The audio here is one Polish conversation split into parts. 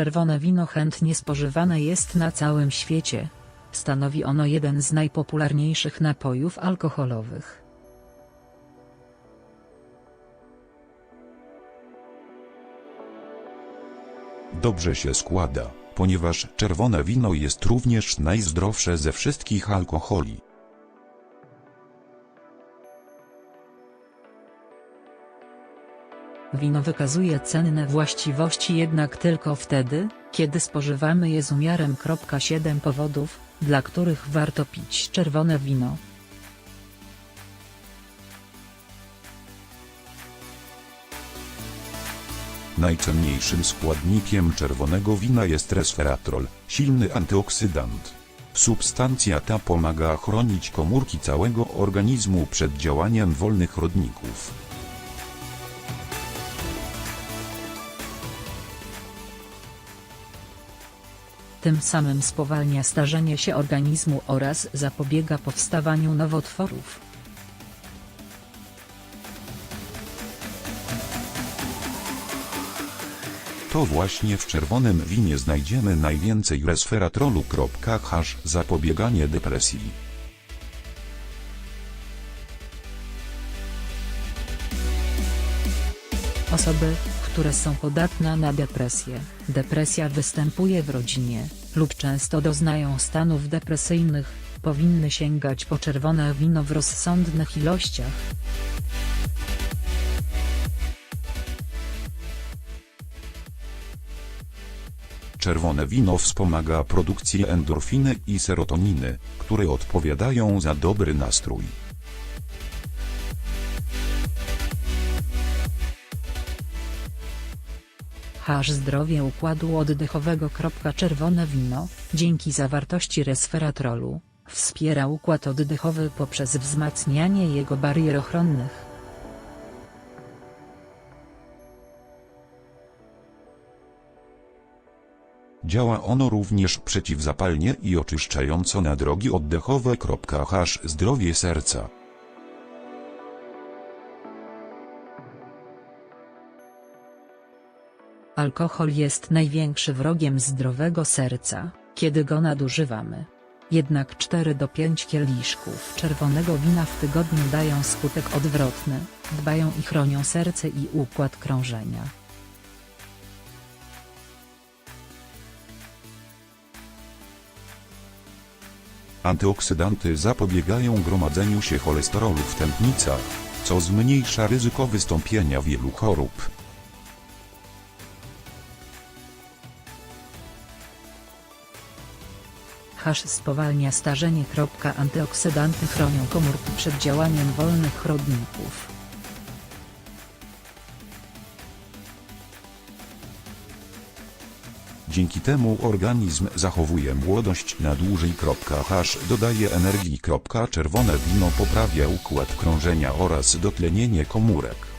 Czerwone wino chętnie spożywane jest na całym świecie. Stanowi ono jeden z najpopularniejszych napojów alkoholowych. Dobrze się składa, ponieważ czerwone wino jest również najzdrowsze ze wszystkich alkoholi. Wino wykazuje cenne właściwości jednak tylko wtedy, kiedy spożywamy je z umiarem. 7 powodów, dla których warto pić czerwone wino. Najcenniejszym składnikiem czerwonego wina jest resveratrol, silny antyoksydant. Substancja ta pomaga chronić komórki całego organizmu przed działaniem wolnych rodników. Tym samym spowalnia starzenie się organizmu oraz zapobiega powstawaniu nowotworów. To właśnie w czerwonym winie znajdziemy najwięcej resveratrolu. H zapobieganie depresji. Osoby, które są podatne na depresję, depresja występuje w rodzinie, lub często doznają stanów depresyjnych, powinny sięgać po czerwone wino w rozsądnych ilościach. Czerwone wino wspomaga produkcję endorfiny i serotoniny, które odpowiadają za dobry nastrój. Hasz zdrowie układu oddechowego. Czerwone wino, dzięki zawartości resveratrolu, wspiera układ oddechowy poprzez wzmacnianie jego barier ochronnych. Działa ono również przeciwzapalnie i oczyszczająco na drogi oddechowe. H zdrowie serca. Alkohol jest największy wrogiem zdrowego serca, kiedy go nadużywamy. Jednak 4 do 5 kieliszków czerwonego wina w tygodniu dają skutek odwrotny, dbają i chronią serce i układ krążenia. Antyoksydanty zapobiegają gromadzeniu się cholesterolu w tętnicach, co zmniejsza ryzyko wystąpienia wielu chorób. Hasz spowalnia starzenie. Antyoksydanty chronią komórki przed działaniem wolnych rodników. Dzięki temu organizm zachowuje młodość na dłużej. H dodaje energii. Czerwone wino poprawia układ krążenia oraz dotlenienie komórek.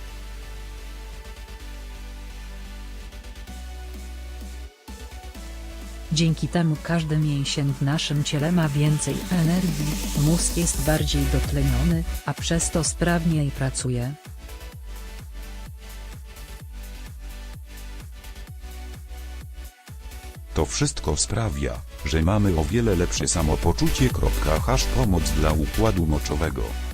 Dzięki temu każdy mięsień w naszym ciele ma więcej energii, mózg jest bardziej dotleniony, a przez to sprawniej pracuje. To wszystko sprawia, że mamy o wiele lepsze samopoczucie. H pomoc dla układu moczowego.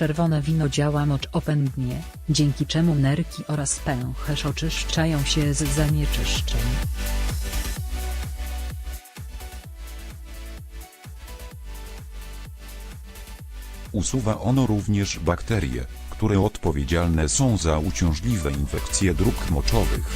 Czerwone wino działa moczopędnie, dzięki czemu nerki oraz pęcherz oczyszczają się z zanieczyszczeń. Usuwa ono również bakterie, które odpowiedzialne są za uciążliwe infekcje dróg moczowych.